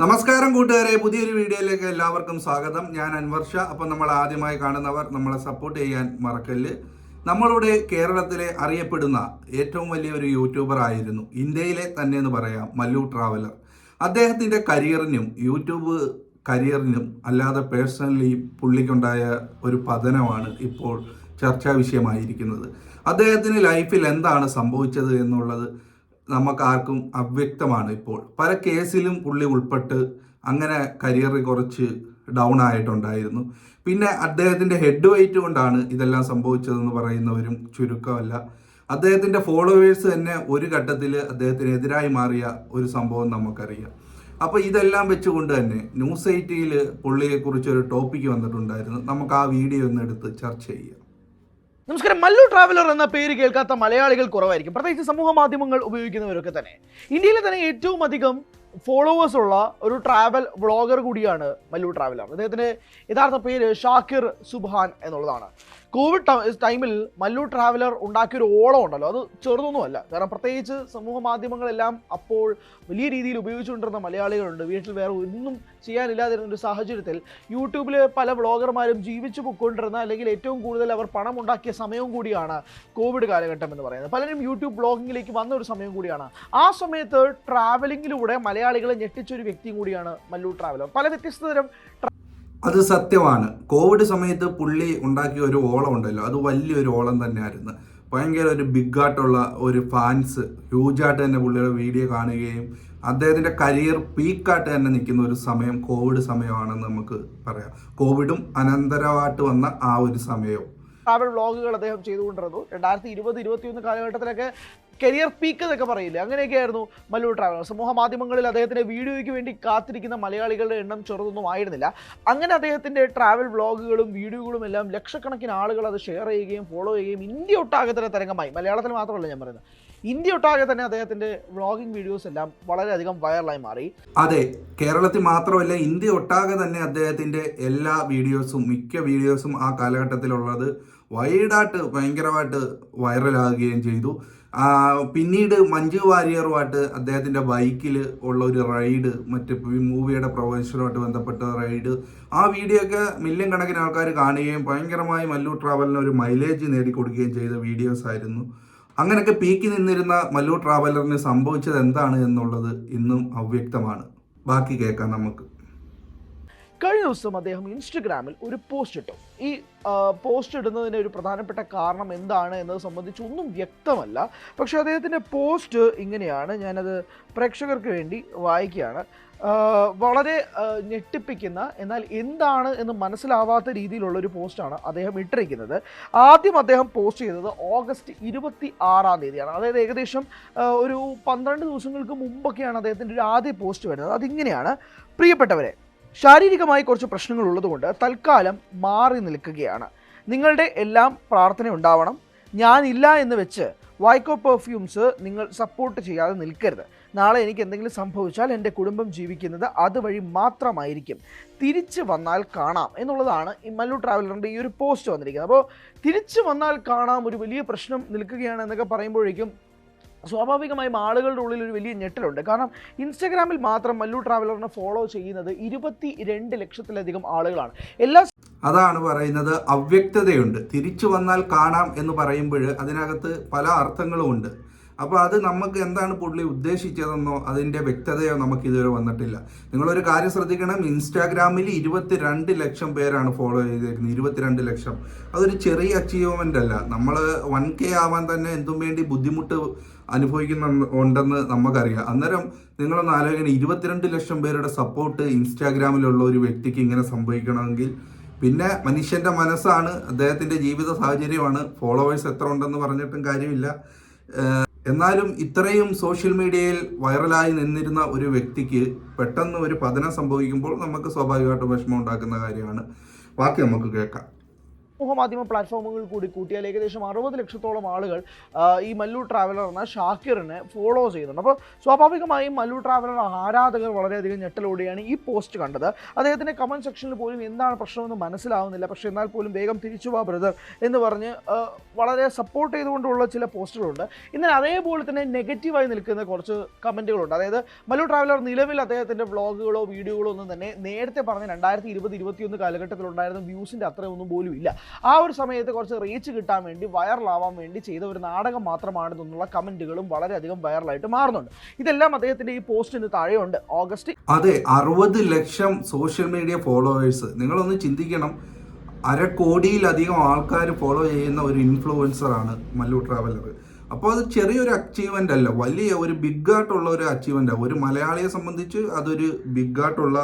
നമസ്കാരം കൂട്ടുകാരെ പുതിയൊരു വീഡിയോയിലേക്ക് എല്ലാവർക്കും സ്വാഗതം. ഞാൻ അൻവർഷ. അപ്പം നമ്മൾ ആദ്യമായി കാണുന്നവർ നമ്മളെ സപ്പോർട്ട് ചെയ്യാൻ മറക്കല്ല്. നമ്മളുടെ കേരളത്തിലെ അറിയപ്പെടുന്ന ഏറ്റവും വലിയ ഒരു യൂട്യൂബർ ആയിരുന്നു ഇന്ത്യയിലെ തന്നെ എന്ന് പറയാം മല്ലു ട്രാവലർ. അദ്ദേഹത്തിന്റെ കരിയറിനും യൂട്യൂബ് കരിയറിനും അല്ലാതെ പേഴ്സണലി പുള്ളിക്കുണ്ടായ ഒരു പതനമാണ് ഇപ്പോൾ ചർച്ചാ വിഷയമായിരിക്കുന്നത് അദ്ദേഹത്തിന് ലൈഫിൽ എന്താണ് സംഭവിച്ചത് എന്നുള്ളത് നമുക്കാർക്കും അവ്യക്തമാണ് ഇപ്പോൾ. പല കേസിലും പുള്ളി ഉൾപ്പെട്ട് അങ്ങനെ കരിയർ കുറച്ച് ഡൗൺ ആയിട്ടുണ്ടായിരുന്നു. പിന്നെ അദ്ദേഹത്തിന്റെ ഹെഡ് വെയിറ്റ് കൊണ്ടാണ് ഇതെല്ലാം സംഭവിച്ചതെന്ന് പറയുന്നവരും ചുരുക്കമല്ല. അദ്ദേഹത്തിന്റെ ഫോളോവേഴ്സ് തന്നെ ഒരു ഘട്ടത്തിൽ അദ്ദേഹത്തിനെതിരായി മാറിയ ഒരു സംഭവം നമുക്കറിയാം. അപ്പോൾ ഇതെല്ലാം വെച്ചുകൊണ്ട് തന്നെ ന്യൂസ് എയ്റ്റിയിൽ പുള്ളിയെക്കുറിച്ചൊരു ടോപ്പിക്ക് വന്നിട്ടുണ്ടായിരുന്നു. നമുക്ക് ആ വീഡിയോ ഒന്ന് എടുത്ത് ചർച്ച ചെയ്യാം. നമസ്കാരം മല്ലു ട്രാവലർ എന്ന പേര് കേൾക്കാത്ത മലയാളികൾ കുറവായിരിക്കും. പ്രത്യേകിച്ച് സമൂഹ മാധ്യമങ്ങൾ ഉപയോഗിക്കുന്നവരൊക്കെ തന്നെ. ഇന്ത്യയിലെ തന്നെ ഏറ്റവും അധികം ഫോളോവേഴ്സ് ഉള്ള ഒരു ട്രാവൽ വ്ളോഗർ കൂടിയാണ് മല്ലു ട്രാവലർ അദ്ദേഹത്തിന്റെ യഥാർത്ഥ പേര് ഷാക്കിർ സുബാൻ എന്നുള്ളതാണ്. കോവിഡ് ടൈമിൽ മല്ലു ട്രാവലർ ഉണ്ടാക്കിയൊരു ഓളം ഉണ്ടല്ലോ. അത് ചെറുതൊന്നുമല്ല. കാരണം പ്രത്യേകിച്ച് സമൂഹ മാധ്യമങ്ങളെല്ലാം അപ്പോൾ വലിയ രീതിയിൽ ഉപയോഗിച്ചുകൊണ്ടിരുന്ന മലയാളികളുണ്ട്. വീട്ടിൽ വേറെ ഒന്നും ചെയ്യാനില്ലാതിരുന്ന ഒരു സാഹചര്യത്തിൽ യൂട്യൂബിൽ പല വ്ളോഗർമാരും ജീവിച്ചു പൊക്കൊണ്ടിരുന്ന അല്ലെങ്കിൽ ഏറ്റവും കൂടുതൽ അവർ പണം ഉണ്ടാക്കിയ സമയവും കൂടിയാണ് കോവിഡ് കാലഘട്ടം എന്ന് പറയുന്നത്. പലരും യൂട്യൂബ് ബ്ലോഗിങ്ങിലേക്ക് വന്ന ഒരു സമയം കൂടിയാണ്. ആ സമയത്ത് ട്രാവലിങ്ങിലൂടെ മലയാളികളെ ഞെട്ടിച്ച ഒരു വ്യക്തിയും കൂടിയാണ് മല്ലു ട്രാവലർ. പല വ്യത്യസ്ത തരം അത് സത്യമാണ്. കോവിഡ് സമയത്ത് പുള്ളി ഉണ്ടാക്കിയ ഒരു ഓളം ഉണ്ടല്ലോ. അത് വലിയൊരു ഓളം തന്നെയായിരുന്നു. ഭയങ്കര ഒരു ബിഗ് ആയിട്ടുള്ള ഒരു ഫാൻസ് ഹ്യൂജായിട്ട് തന്നെ പുള്ളിയുടെ വീഡിയോ കാണുകയും അദ്ദേഹത്തിന്റെ കരിയർ പീക്കായിട്ട് തന്നെ നിൽക്കുന്ന ഒരു സമയം കോവിഡ് സമയമാണെന്ന് നമുക്ക് പറയാം. കോവിഡും അനന്തരമായിട്ട് വന്ന ആ ഒരു സമയവും. ട്രാവൽ വ്ളോഗുകൾ അദ്ദേഹം ചെയ്തുകൊണ്ടിരുന്നു. രണ്ടായിരത്തി ഇരുപത് ഇരുപത്തിയൊന്ന് കാലഘട്ടത്തിലൊക്കെ കരിയർ പീക്ക് എന്നൊക്കെ പറയില്ലേ? അങ്ങനെയൊക്കെയായിരുന്നു മല്ലു ട്രാവലർ സമൂഹ മാധ്യമങ്ങളിൽ അദ്ദേഹത്തിന്റെ വീഡിയോയ്ക്ക് വേണ്ടി കാത്തിരിക്കുന്ന മലയാളികളുടെ എണ്ണം ചെറുതൊന്നും ആയിരുന്നില്ല. അങ്ങനെ അദ്ദേഹത്തിന്റെ ട്രാവൽ വ്ളോഗുകളും വീഡിയോകളും എല്ലാം ലക്ഷക്കണക്കിന് ആളുകൾ അത് ഷെയർ ചെയ്യുകയും ഫോളോ ചെയ്യുകയും ഇന്ത്യ ഒട്ടാകെ തന്നെ തരംഗമായി. മലയാളത്തിൽ മാത്രമല്ല ഞാൻ പറയുന്നത്. ഇന്ത്യ ഒട്ടാകെ തന്നെ അദ്ദേഹത്തിന്റെ വ്ളോഗിംഗ് വീഡിയോസ് എല്ലാം വളരെയധികം വൈറലായി മാറി. അതെ കേരളത്തിൽ മാത്രമല്ല ഇന്ത്യ ഒട്ടാകെ തന്നെ അദ്ദേഹത്തിന്റെ എല്ലാ വീഡിയോസും മിക്ക വീഡിയോസും ആ കാലഘട്ടത്തിലുള്ളത് വൈഡായിട്ട് ഭയങ്കരമായിട്ട് വൈറലാകുകയും ചെയ്തു. പിന്നീട് മഞ്ജു വാരിയറുമായിട്ട് അദ്ദേഹത്തിന്റെ ബൈക്കിൽ ഉള്ള ഒരു റൈഡ് മറ്റ് മൂവിയുടെ പ്രൊഫഷനുമായിട്ട് ബന്ധപ്പെട്ട റൈഡ് ആ വീഡിയോ ഒക്കെ മില്യൺ കണക്കിന് ആൾക്കാർ കാണുകയും ഭയങ്കരമായി മല്ലു ട്രാവലിന് ഒരു മൈലേജ് നേടിക്കൊടുക്കുകയും ചെയ്ത വീഡിയോസ് ആയിരുന്നു. അങ്ങനെയൊക്കെ പീക്കി നിന്നിരുന്ന മല്ലു ട്രാവലറിന് സംഭവിച്ചത് എന്താണ് എന്നുള്ളത് ഇന്നും അവ്യക്തമാണ്. ബാക്കി കേൾക്കാം നമുക്ക്. കഴിഞ്ഞ ദിവസം അദ്ദേഹം ഇൻസ്റ്റഗ്രാമിൽ ഒരു പോസ്റ്റ് ഇട്ടു. ഈ പോസ്റ്റ് ഇടുന്നതിന് ഒരു പ്രധാനപ്പെട്ട കാരണം എന്താണ് എന്നത് സംബന്ധിച്ച് ഒന്നും വ്യക്തമല്ല. പക്ഷെ അദ്ദേഹത്തിന്റെ പോസ്റ്റ് ഇങ്ങനെയാണ്. ഞാനത് പ്രേക്ഷകർക്ക് വേണ്ടി വായിക്കുകയാണ്. വളരെ ഞെട്ടിപ്പിക്കുന്ന എന്നാൽ എന്താണ് എന്ന് മനസ്സിലാവാത്ത രീതിയിലുള്ള ഒരു പോസ്റ്റാണ് അദ്ദേഹം ഇട്ടിരിക്കുന്നത്. ആദ്യം അദ്ദേഹം പോസ്റ്റ് ചെയ്തത് ഓഗസ്റ്റ് ഇരുപത്തി ആറാം തീയതിയാണ്. അതായത് ഏകദേശം ഒരു പന്ത്രണ്ട് ദിവസങ്ങൾക്ക് മുമ്പൊക്കെയാണ് അദ്ദേഹത്തിന്റെ ഒരു ആദ്യ പോസ്റ്റ് വരുന്നത്. അതിങ്ങനെയാണ്. പ്രിയപ്പെട്ടവരെ ശാരീരികമായി കുറച്ച് പ്രശ്നങ്ങൾ ഉള്ളതുകൊണ്ട് തൽക്കാലം മാറി നിൽക്കുകയാണ്. നിങ്ങളുടെ എല്ലാം പ്രാർത്ഥന ഉണ്ടാവണം. ഞാനില്ല എന്ന് വെച്ച് വൈക്കോ പെർഫ്യൂംസ് നിങ്ങൾ സപ്പോർട്ട് ചെയ്യാതെ നിൽക്കരുത്. നാളെ എനിക്ക് എന്തെങ്കിലും സംഭവിച്ചാൽ എന്റെ കുടുംബം ജീവിക്കുന്നത് അതുവഴി മാത്രമായിരിക്കും. തിരിച്ചു വന്നാൽ കാണാം എന്നുള്ളതാണ് ഈ മല്ലു ട്രാവലറിന്റെ ഈ ഒരു പോസ്റ്റ് വന്നിരിക്കുന്നത്. അപ്പോൾ തിരിച്ചു വന്നാൽ കാണാം ഒരു വലിയ പ്രശ്നം നിൽക്കുകയാണ് എന്നൊക്കെ പറയുമ്പോഴേക്കും സ്വാഭാവികമായും ആളുകളുടെ ഉള്ളിൽ ഒരു വലിയ ഞെട്ടലുണ്ട്. കാരണം ഇൻസ്റ്റാഗ്രാമിൽ മാത്രം മല്ലു ട്രാവലറിനെ ഫോളോ ചെയ്യുന്നത് ഇരുപത്തി രണ്ട് ലക്ഷത്തിലധികം ആളുകളാണ്. എല്ലാ അതാണ് പറയുന്നത് അവ്യക്തതയുണ്ട്. തിരിച്ചു വന്നാൽ കാണാം എന്ന് പറയുമ്പോൾ അതിനകത്ത് പല അർത്ഥങ്ങളും ഉണ്ട്. അപ്പോൾ അത് നമുക്ക് എന്താണ് പുള്ളി ഉദ്ദേശിച്ചതെന്നോ അതിന്റെ വ്യക്തതയോ നമുക്ക് ഇതുവരെ വന്നിട്ടില്ല. നിങ്ങളൊരു കാര്യം ശ്രദ്ധിക്കണം. ഇൻസ്റ്റാഗ്രാമിൽ ഇരുപത്തിരണ്ട് ലക്ഷം പേരാണ് ഫോളോ ചെയ്തിരിക്കുന്നത്. ഇരുപത്തിരണ്ട് ലക്ഷം. അതൊരു ചെറിയ അച്ചീവ്മെന്റ് അല്ല. നമ്മൾ വൺ കെ ആവാൻ തന്നെ എന്തും വേണ്ടി ബുദ്ധിമുട്ട് അനുഭവിക്കുന്ന ഉണ്ടെന്ന് നമുക്കറിയാം. അന്നേരം നിങ്ങളൊന്ന് ആലോചിക്കണം. ഇരുപത്തിരണ്ട് ലക്ഷം പേരുടെ സപ്പോർട്ട് ഇൻസ്റ്റാഗ്രാമിലുള്ള ഒരു വ്യക്തിക്ക് ഇങ്ങനെ സംഭവിക്കണമെങ്കിൽ. പിന്നെ മനുഷ്യന്റെ മനസ്സാണ് അദ്ദേഹത്തിന്റെ ജീവിത സാഹചര്യമാണ് ഫോളോവേഴ്സ് എത്ര ഉണ്ടെന്ന് പറഞ്ഞിട്ടും കാര്യമില്ല. എന്നാലും ഇത്രയും സോഷ്യൽ മീഡിയയിൽ വൈറലായി നിന്നിരുന്ന ഒരു വ്യക്തിക്ക് പെട്ടെന്ന് ഒരു പതനം സംഭവിക്കുമ്പോൾ നമുക്ക് സ്വാഭാവികമായിട്ടും വിഷമം ഉണ്ടാക്കുന്ന കാര്യമാണ്. ബാക്കി നമുക്ക് കേൾക്കാം. സമൂഹമാധ്യമ പ്ലാറ്റ്ഫോമുകൾ കൂടി കൂട്ടിയാൽ ഏകദേശം അറുപത് ലക്ഷത്തോളം ആളുകൾ ഈ മല്ലു ട്രാവലർ എന്ന ഷാക്കിറിനെ ഫോളോ ചെയ്യുന്നുണ്ട്. അപ്പോൾ സ്വാഭാവികമായും മല്ലു ട്രാവലർ ആരാധകർ വളരെയധികം ഞെട്ടലോടെയാണ് ഈ പോസ്റ്റ് കണ്ടത്. അദ്ദേഹത്തിന്റെ കമന്റ് സെക്ഷനിൽ പോലും എന്താണ് പ്രശ്നമെന്ന് മനസ്സിലാവുന്നില്ല. പക്ഷേ എന്നാൽ പോലും വേഗം തിരിച്ചു വാ ബ്രദർ എന്ന് പറഞ്ഞ് വളരെ സപ്പോർട്ട് ചെയ്തുകൊണ്ടുള്ള ചില പോസ്റ്റുകളുണ്ട് ഇന്നലെ അതേപോലെ തന്നെ നെഗറ്റീവായി നിൽക്കുന്ന കുറച്ച് കമന്റുകളുണ്ട് അതായത് മല്ലു ട്രാവലർ നിലവിൽ അദ്ദേഹത്തിന്റെ വ്ളോഗുകളോ വീഡിയോകളോ ഒന്നും തന്നെ നേരത്തെ പറഞ്ഞ രണ്ടായിരത്തി ഇരുപത് ഇരുപത്തിയൊന്ന് കാലഘട്ടത്തിലുണ്ടായിരുന്ന വ്യൂസിന്റെ അത്രയൊന്നും പോലും ഇല്ല. ആ ഒരു സമയത്ത് കുറച്ച് റീച്ച് കിട്ടാൻ വേണ്ടി വൈറലാവാൻ വേണ്ടി ചെയ്ത ഒരു നാടകം മാത്രമാണെന്നുള്ള കമന്റുകളും വളരെയധികം വൈറലായിട്ട് മാറുന്നുണ്ട്. ഇതെല്ലാം അദ്ദേഹത്തിന്റെ ഈ പോസ്റ്റിന് താഴെയുണ്ട്. ഓഗസ്റ്റ് അതെ അറുപത് ലക്ഷം സോഷ്യൽ മീഡിയ ഫോളോവേഴ്സ് നിങ്ങളൊന്ന് ചിന്തിക്കണം. അരക്കോടിയിലധികം ആൾക്കാർ ഫോളോ ചെയ്യുന്ന ഒരു ഇൻഫ്ലുവൻസർ ആണ് മല്ലു ട്രാവലർ അപ്പോൾ അത് ചെറിയൊരു അച്ചീവ്മെന്റ് അല്ല. വലിയ ഒരു ബിഗ് ആയിട്ടുള്ള ഒരു അച്ചീവ്മെന്റ് ഒരു മലയാളിയെ സംബന്ധിച്ച് അതൊരു ബിഗ് ആയിട്ടുള്ള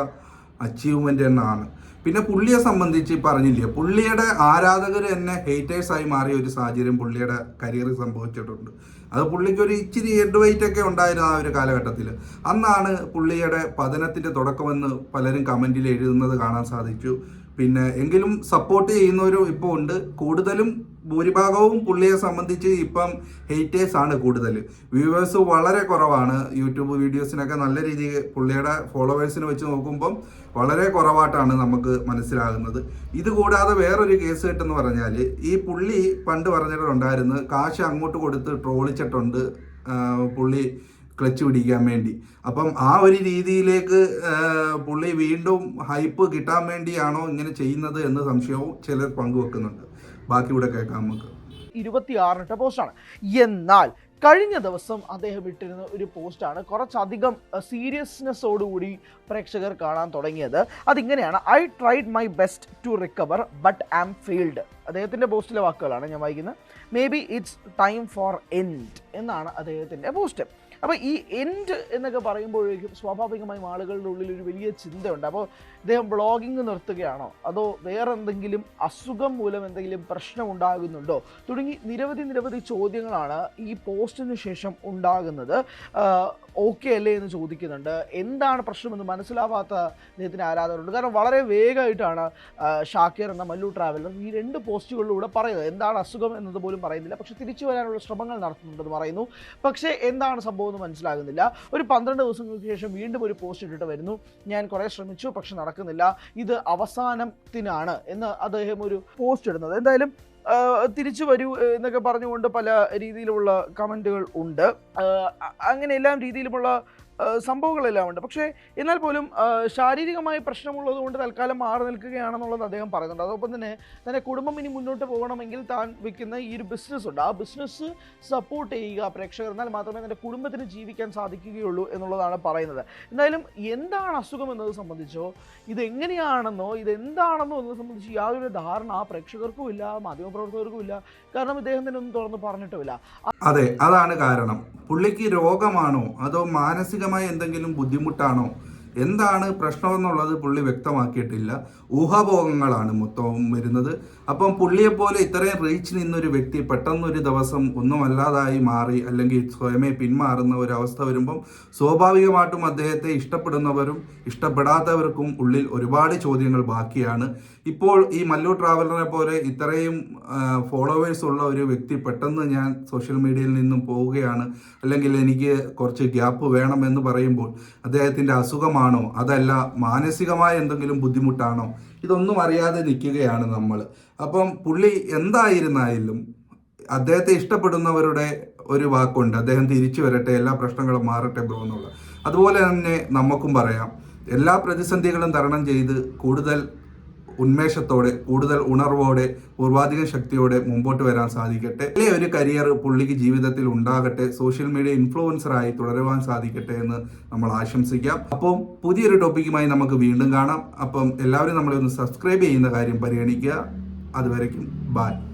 അച്ചീവ്മെന്റ് തന്നെയാണ്. പിന്നെ പുള്ളിയെ സംബന്ധിച്ച് പറഞ്ഞില്ലേ പുള്ളിയുടെ ആരാധകർ തന്നെ ഹേറ്റേഴ്സായി മാറിയ ഒരു സാഹചര്യം പുള്ളിയുടെ കരിയറിൽ സംഭവിച്ചിട്ടുണ്ട്. അത് പുള്ളിക്ക് ഒരു ഇച്ചിരി ഹെഡ് ഒക്കെ ഉണ്ടായിരുന്നു ആ ഒരു കാലഘട്ടത്തിൽ അന്നാണ് പുള്ളിയുടെ പതനത്തിന്റെ തുടക്കമെന്ന് പലരും കമന്റിൽ എഴുതുന്നത് കാണാൻ സാധിച്ചു. പിന്നെ എങ്കിലും സപ്പോർട്ട് ചെയ്യുന്നവരും ഇപ്പോൾ ഉണ്ട്. കൂടുതലും ഭൂരിഭാഗവും പുള്ളിയെ സംബന്ധിച്ച് ഇപ്പം ഹെയ്റ്റേഴ്സ് ആണ് കൂടുതൽ. വ്യൂവേഴ്സ് വളരെ കുറവാണ്. യൂട്യൂബ് വീഡിയോസിനൊക്കെ നല്ല രീതിയിൽ പുള്ളിയുടെ ഫോളോവേഴ്സിനെ വെച്ച് നോക്കുമ്പം വളരെ കുറവായിട്ടാണ് നമുക്ക് മനസ്സിലാകുന്നത്. ഇതുകൂടാതെ വേറൊരു കേസ് കിട്ടെന്ന് പറഞ്ഞാൽ ഈ പുള്ളി പണ്ട് പറഞ്ഞിട്ടുണ്ടായിരുന്നു കാശ് അങ്ങോട്ട് കൊടുത്ത് ട്രോളിച്ചിട്ടുണ്ട് പുള്ളി ക്ലച്ച് പിടിക്കാൻ വേണ്ടി. അപ്പം ആ ഒരു രീതിയിലേക്ക് പുള്ളി വീണ്ടും ഹൈപ്പ് കിട്ടാൻ വേണ്ടിയാണോ ഇങ്ങനെ ചെയ്യുന്നത് എന്ന് സംശയവും ചിലർ പങ്കുവെക്കുന്നുണ്ട്. ബാക്കി ഇവിടെ കേൾക്കാം നമുക്ക്. ഇരുപത്തിയാറിനിട്ട പോസ്റ്റാണ് എന്നാൽ കഴിഞ്ഞ ദിവസം അദ്ദേഹം ഇട്ടിരുന്ന ഒരു പോസ്റ്റാണ് കുറച്ചധികം സീരിയസ്നെസ്സോടുകൂടി പ്രേക്ഷകർ കാണാൻ തുടങ്ങിയത്. അതിങ്ങനെയാണ് I tried my best to recover but am failed അദ്ദേഹത്തിന്റെ പോസ്റ്റിലെ വാക്കുകളാണ് ഞാൻ വായിക്കുന്നത്. Maybe it's time for end എന്നാണ് അദ്ദേഹത്തിന്റെ പോസ്റ്റ് അപ്പോൾ ഈ എൻഡ് എന്നൊക്കെ പറയുമ്പോഴേക്കും സ്വാഭാവികമായും ആളുകളുടെ ഉള്ളിൽ ഒരു വലിയ ചിന്തയുണ്ട്. അപ്പോൾ ഇദ്ദേഹം ബ്ലോഗിങ് നിർത്തുകയാണോ? അതോ വേറെ എന്തെങ്കിലും അസുഖം മൂലം എന്തെങ്കിലും പ്രശ്നം ഉണ്ടാകുന്നുണ്ടോ? തുടങ്ങി നിരവധി നിരവധി ചോദ്യങ്ങളാണ് ഈ പോസ്റ്റിന് ശേഷം ഉണ്ടാകുന്നത്. ഓക്കെ അല്ലേ എന്ന് ചോദിക്കുന്നുണ്ട്. എന്താണ് പ്രശ്നമെന്ന് മനസ്സിലാവാത്ത അദ്ദേഹത്തിന് ആരാധകരുണ്ട്? കാരണം വളരെ വേഗമായിട്ടാണ് ഷാക്കിർ എന്ന മല്ലു ട്രാവലർ ഈ രണ്ട് പോസ്റ്റുകളിലൂടെ പറയുന്നത്. എന്താണ് അസുഖം എന്നത് പോലും പറയുന്നില്ല. പക്ഷേ തിരിച്ചു വരാനുള്ള ശ്രമങ്ങൾ നടത്തുന്നുണ്ടെന്ന് പറയുന്നു. പക്ഷേ എന്താണ് സംഭവം? എന്ന് മനസ്സിലാകുന്നില്ല. ഒരു പന്ത്രണ്ട് ദിവസങ്ങൾക്ക് ശേഷം വീണ്ടും ഒരു പോസ്റ്റ് ഇട്ടിട്ട് വരുന്നു. ഞാൻ കുറേ ശ്രമിച്ചു പക്ഷെ നടക്കുന്നില്ല. ഇത് അവസാനത്തിനാണ് എന്ന് അദ്ദേഹം ഒരു പോസ്റ്റ് ഇടുന്നത്. എന്തായാലും തിരിച്ചു വരൂ എന്നൊക്കെ പറഞ്ഞുകൊണ്ട് പല രീതിയിലുള്ള കമന്റുകൾ ഉണ്ട്. അങ്ങനെ എല്ലാം രീതിയിലുമുള്ള സംഭവങ്ങളെല്ലാം ഉണ്ട്. പക്ഷേ എന്നാൽ പോലും ശാരീരികമായി പ്രശ്നമുള്ളത് കൊണ്ട് തൽക്കാലം മാറി നിൽക്കുകയാണെന്നുള്ളത് അദ്ദേഹം പറയുന്നുണ്ട്. അതോടൊപ്പം തന്നെ തന്റെ കുടുംബം ഇനി മുന്നോട്ട് പോകണമെങ്കിൽ താൻ വയ്ക്കുന്ന ഈ ഒരു ബിസിനസ് ഉണ്ട്. ആ ബിസിനസ് സപ്പോർട്ട് ചെയ്യുക പ്രേക്ഷകർ എന്നാൽ മാത്രമേ തന്റെ കുടുംബത്തിന് ജീവിക്കാൻ സാധിക്കുകയുള്ളൂ എന്നുള്ളതാണ് പറയുന്നത്. എന്തായാലും എന്താണ് അസുഖം എന്നത് സംബന്ധിച്ചോ ഇതെങ്ങനെയാണെന്നോ ഇതെന്താണെന്നോ എന്നത് സംബന്ധിച്ച് യാതൊരു ധാരണ ആ പ്രേക്ഷകർക്കും ഇല്ല മാധ്യമപ്രവർത്തകർക്കും ഇല്ല. കാരണം ഇദ്ദേഹം തന്നെ ഒന്നും തുറന്ന് പറഞ്ഞിട്ടുമില്ല. അതെ അതാണ് കാരണം. പുള്ളിക്ക് രോഗമാണോ അതോ മാനസികമായ എന്തെങ്കിലും ബുദ്ധിമുട്ടാണോ? എന്താണ് പ്രശ്നമെന്നുള്ളത് പുള്ളി വ്യക്തമാക്കിയിട്ടില്ല. ഊഹാഭോഗങ്ങളാണ് മൊത്തവും വരുന്നത്. അപ്പം പുള്ളിയെപ്പോലെ ഇത്രയും റീച്ച് നിന്നൊരു വ്യക്തി പെട്ടെന്നൊരു ദിവസം ഒന്നുമല്ലാതായി മാറി അല്ലെങ്കിൽ സ്വയമേ പിന്മാറുന്ന ഒരു അവസ്ഥ വരുമ്പം സ്വാഭാവികമായിട്ടും അദ്ദേഹത്തെ ഇഷ്ടപ്പെടുന്നവരും ഇഷ്ടപ്പെടാത്തവർക്കും ഉള്ളിൽ ഒരുപാട് ചോദ്യങ്ങൾ ബാക്കിയാണ്. ഇപ്പോൾ ഈ മല്ലു ട്രാവലറെ പോലെ ഇത്രയും ഫോളോവേഴ്സ് ഉള്ള ഒരു വ്യക്തി പെട്ടെന്ന് ഞാൻ സോഷ്യൽ മീഡിയയിൽ നിന്നും പോവുകയാണ്. അല്ലെങ്കിൽ എനിക്ക് കുറച്ച് ഗ്യാപ്പ് വേണമെന്ന് പറയുമ്പോൾ അദ്ദേഹത്തിന്റെ അസുഖമാണോ അതല്ല മാനസികമായ എന്തെങ്കിലും ബുദ്ധിമുട്ടാണോ? ഇതൊന്നും അറിയാതെ നിൽക്കുകയാണ് നമ്മൾ. അപ്പം പുള്ളി എന്തായിരുന്നാലും അദ്ദേഹത്തെ ഇഷ്ടപ്പെടുന്നവരുടെ ഒരു വാക്കുണ്ട്. അദ്ദേഹം തിരിച്ചു വരട്ടെ എല്ലാ പ്രശ്നങ്ങളും മാറട്ടെ ബ്രോ എന്നുള്ളത് അതുപോലെ തന്നെ നമുക്കും പറയാം എല്ലാ പ്രതിസന്ധികളും തരണം ചെയ്ത് കൂടുതൽ ഉന്മേഷത്തോടെ കൂടുതൽ ഉണർവോടെ പൂർവാധിക ശക്തിയോടെ മുമ്പോട്ട് വരാൻ സാധിക്കട്ടെ. വലിയ ഒരു കരിയർ പുള്ളിക്ക് ജീവിതത്തിൽ ഉണ്ടാകട്ടെ. സോഷ്യൽ മീഡിയ ഇൻഫ്ലുവൻസറായി തുടരുവാൻ സാധിക്കട്ടെ എന്ന് നമ്മൾ ആശംസിക്കാം. അപ്പം പുതിയൊരു ടോപ്പിക്കുമായി നമുക്ക് വീണ്ടും കാണാം. അപ്പം എല്ലാവരും നമ്മളെ ഒന്ന് സബ്സ്ക്രൈബ് ചെയ്യുന്ന കാര്യം പരിഗണിക്കുക. അതുവരയ്ക്കും ബായ്